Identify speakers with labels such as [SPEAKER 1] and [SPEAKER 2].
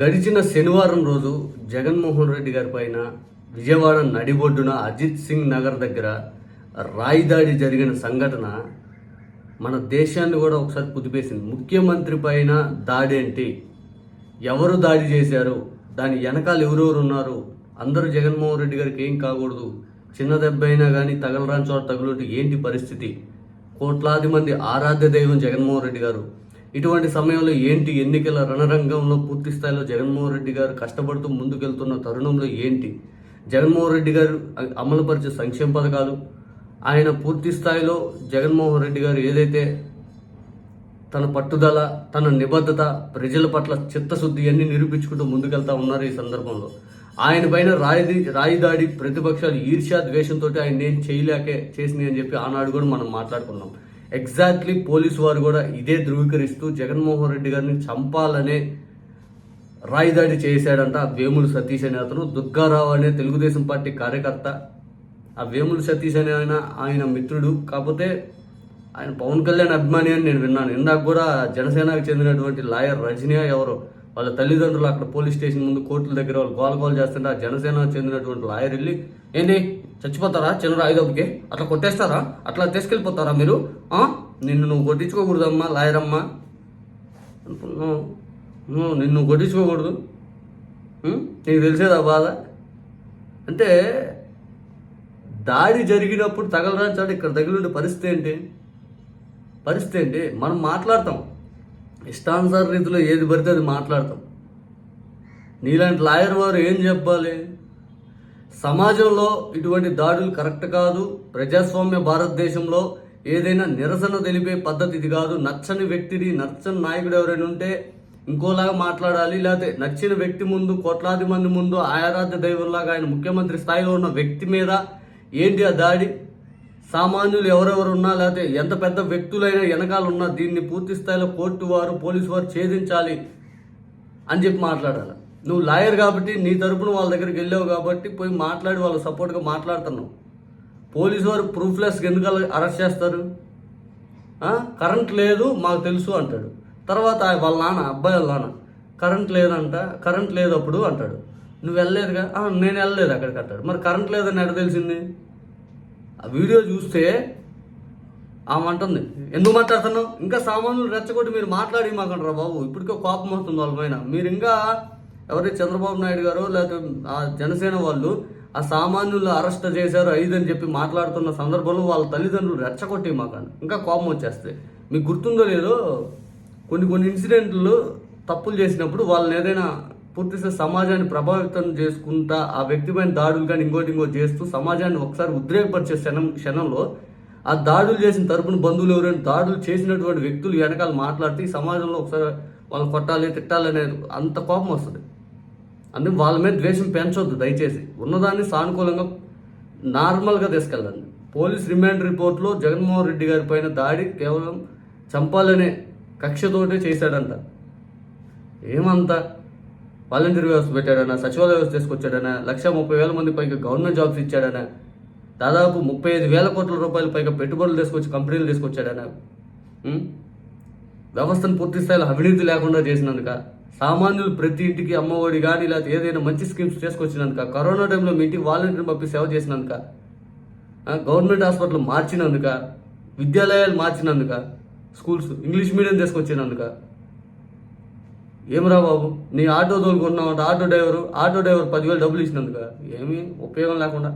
[SPEAKER 1] గడిచిన శనివారం రోజు జగన్మోహన్ రెడ్డి గారి పైన విజయవాడ నడిబొడ్డున అజిత్ సింగ్ నగర్ దగ్గర రాయి దాడి జరిగిన సంఘటన మన దేశాన్ని కూడా ఒకసారి కుదిపేసింది. ముఖ్యమంత్రి పైన దాడి ఏంటి ఎవరు దాడి చేశారు? దాని వెనకాల ఎవరెవరు ఉన్నారు? అందరూ జగన్మోహన్ రెడ్డి గారికి ఏం కాకూడదు. చిన్న దెబ్బ అయినా కానీ తగలరాని చోట తగులుంటే ఏంటి పరిస్థితి? కోట్లాది మంది ఆరాధ్య దైవం జగన్మోహన్ రెడ్డి గారు. ఇటువంటి సమయంలో ఏంటి ఎన్నికల రణరంగంలో పూర్తి స్థాయిలో జగన్మోహన్ రెడ్డి గారు కష్టపడుతూ ముందుకెళ్తున్న తరుణంలో ఏంటి? జగన్మోహన్ రెడ్డి గారు అమలుపరిచే సంక్షేమ పథకాలు ఆయన పూర్తి స్థాయిలో జగన్మోహన్ రెడ్డి గారు ఏదైతే తన పట్టుదల తన నిబద్ధత ప్రజల పట్ల చిత్తశుద్ధి అన్ని నిరూపించుకుంటూ ముందుకెళ్తా ఉన్నారు ఈ సందర్భంలో. ఆయన పైన రాయి రాయిదాడి ప్రతిపక్షాలు ఈర్ష్యా ద్వేషంతో ఆయన ఏం చేయలేకే చేసింది అని చెప్పి ఆనాడు కూడా మనం మాట్లాడుకున్నాం. ఎగ్జాక్ట్లీ పోలీసు వారు కూడా ఇదే ధృవీకరిస్తూ జగన్మోహన్ రెడ్డి గారిని చంపాలనే రాయిదాడి చేశాడంట ఆ వేములు సతీష్ అనే అతను. దుర్గారావు అనే తెలుగుదేశం పార్టీ కార్యకర్త. ఆ వేములు సతీష్ అనే ఆయన ఆయన మిత్రుడు. కాకపోతే ఆయన పవన్ కళ్యాణ్ అభిమాని అని నేను విన్నాను. ఇందాక కూడా జనసేనకు చెందినటువంటి లాయర్ రజనీ ఎవరో వాళ్ళ తల్లిదండ్రులు అక్కడ పోలీస్ స్టేషన్ ముందు కోర్టుల దగ్గర వాళ్ళు గోల గోల చేస్తుంటే ఆ జనసేన చెందినటువంటి లాయర్ వెళ్ళి ఏంటి చచ్చిపోతారా? చిన్న ఐదోపుకి అట్లా కొట్టేస్తారా? అట్లా తీసుకెళ్ళిపోతారా మీరు? నిన్ను నువ్వు కొట్టించుకోకూడదమ్మా లాయర్ అమ్మా అనుకున్నావు నువ్వు నిన్ను కొట్టించుకోకూడదు. నీకు తెలిసేదా బాధ? అంటే దాడి జరిగినప్పుడు తగలరాని చాటు ఇక్కడ తగిలిండే పరిస్థితి ఏంటి? పరిస్థితి ఏంటి? మనం మాట్లాడతాం. ఇష్టానుసార రీతిలో ఏది పడితే అది మాట్లాడతాం. నీలాంటి లాయర్ వారు ఏం చెప్పాలి? సమాజంలో ఇటువంటి దాడులు కరెక్ట్ కాదు. ప్రజాస్వామ్య భారతదేశంలో ఏదైనా నిరసన తెలిపే పద్ధతి ఇది కాదు. నచ్చని వ్యక్తిని నచ్చని నాయకుడు ఎవరైనా ఉంటే ఇంకోలాగా మాట్లాడాలి. లేకపోతే నచ్చిన వ్యక్తి ముందు కోట్లాది మంది ముందు ఆరాధ్య దైవంలాగా ఆయన ముఖ్యమంత్రి స్థాయిలో ఉన్న వ్యక్తి మీద ఏంటి ఆ దాడి? సామాన్యులు ఎవరెవరు ఉన్నా లేకపోతే ఎంత పెద్ద వ్యక్తులైనా వెనకాల ఉన్నా దీన్ని పూర్తి స్థాయిలో కోర్టు వారు పోలీసు వారు ఛేదించాలి అని చెప్పి మాట్లాడాలి. నువ్వు లాయర్ కాబట్టి నీ తరపున వాళ్ళ దగ్గరికి వెళ్ళావు కాబట్టి పోయి మాట్లాడి వాళ్ళ సపోర్ట్గా మాట్లాడుతున్నావు. పోలీసు వారు ప్రూఫ్లెస్ ఎందుకు అరెస్ట్ చేస్తారు. కరెంట్ లేదు మాకు తెలుసు అంటాడు. తర్వాత వాళ్ళ నాన్న అబ్బాయి వాళ్ళ నాన్న కరెంట్ లేదంట కరెంట్ లేదు అప్పుడు అంటాడు. నువ్వు వెళ్ళలేదుగా? నేను వెళ్ళలేదు అక్కడికి అంటాడు. మరి కరెంట్ లేదని ఎక్కడ తెలిసింది? ఆ వీడియో చూస్తే ఆమె అంటుంది ఎందుకు మాట్లాడుతున్నావు? ఇంకా సామాన్యులు రెచ్చగొట్టి మీరు మాట్లాడి మాకంటారా బాబు. ఇప్పటికే కోపం వస్తుంది వాళ్ళ పైన. మీరు ఇంకా ఎవరైతే చంద్రబాబు నాయుడు గారు లేకపోతే ఆ జనసేన వాళ్ళు ఆ సామాన్యులు అరెస్ట్ చేశారు ఐదు అని చెప్పి మాట్లాడుతున్న సందర్భంలో వాళ్ళ తల్లిదండ్రులు రెచ్చగొట్టి మాకండి ఇంకా కోపం వచ్చేస్తే. మీకు గుర్తుందో లేదో కొన్ని కొన్ని ఇన్సిడెంట్లు తప్పులు చేసినప్పుడు వాళ్ళని ఏదైనా పూర్తిగా సమాజాన్ని ప్రభావితం చేసుకుంటా ఆ వ్యక్తి పైన దాడులు కానీ ఇంకోటి ఇంకోటి చేస్తూ సమాజాన్ని ఒకసారి ఉద్రేకపరిచే క్షణం క్షణంలో ఆ దాడులు చేసిన తరపున బంధువులు ఎవరైనా దాడులు చేసినటువంటి వ్యక్తులు వెనకాల మాట్లాడితే ఈ సమాజంలో ఒకసారి వాళ్ళు కొట్టాలి తిట్టాలి అనేది అంత కోపం వస్తుంది. అందుకే వాళ్ళ మీద ద్వేషం పెంచొద్దు దయచేసి. ఉన్నదాన్ని సానుకూలంగా నార్మల్గా తీసుకెళ్ళండి. పోలీస్ రిమాండ్ రిపోర్ట్లో జగన్మోహన్ రెడ్డి గారి పైన దాడి కేవలం చంపాలనే కక్షతోటే చేశాడంట. ఏమంతా వాలంటీర్ వ్యవస్థ పెట్టాడనా సచివాలయ వ్యవస్థ తీసుకొచ్చాడనా లక్ష ముప్పై వేల మంది పైగా గవర్నమెంట్ జాబ్స్ ఇచ్చాడనా దాదాపు ముప్పై ఐదు వేల కోట్ల రూపాయల పైగా పెట్టుబడులు తీసుకొచ్చి కంపెనీలు తీసుకొచ్చాడనా వ్యవస్థను పూర్తి స్థాయిలో అవినీతి లేకుండా చేసినందుక సామాన్యులు ప్రతి ఇంటికి అమ్మఒడి కానీ లేకపోతే ఏదైనా మంచి స్కీమ్స్ తీసుకొచ్చినందుక కరోనా టైంలో మీ ఇంటికి వాలంటీర్ పంపి సేవ చేసినందుక గవర్నమెంట్ హాస్పిటల్ మార్చినందుక విద్యాలయాలు మార్చినందుక స్కూల్స్ ఇంగ్లీష్ మీడియం తీసుకొచ్చినందుక ఏమిరా బాబు? నీ ఆటో అంటే ఆటో డ్రైవరు ఆటో డ్రైవర్ పదివేలు డబ్బులు ఇచ్చినందుక? ఏమీ ఉపయోగం లేకుండా.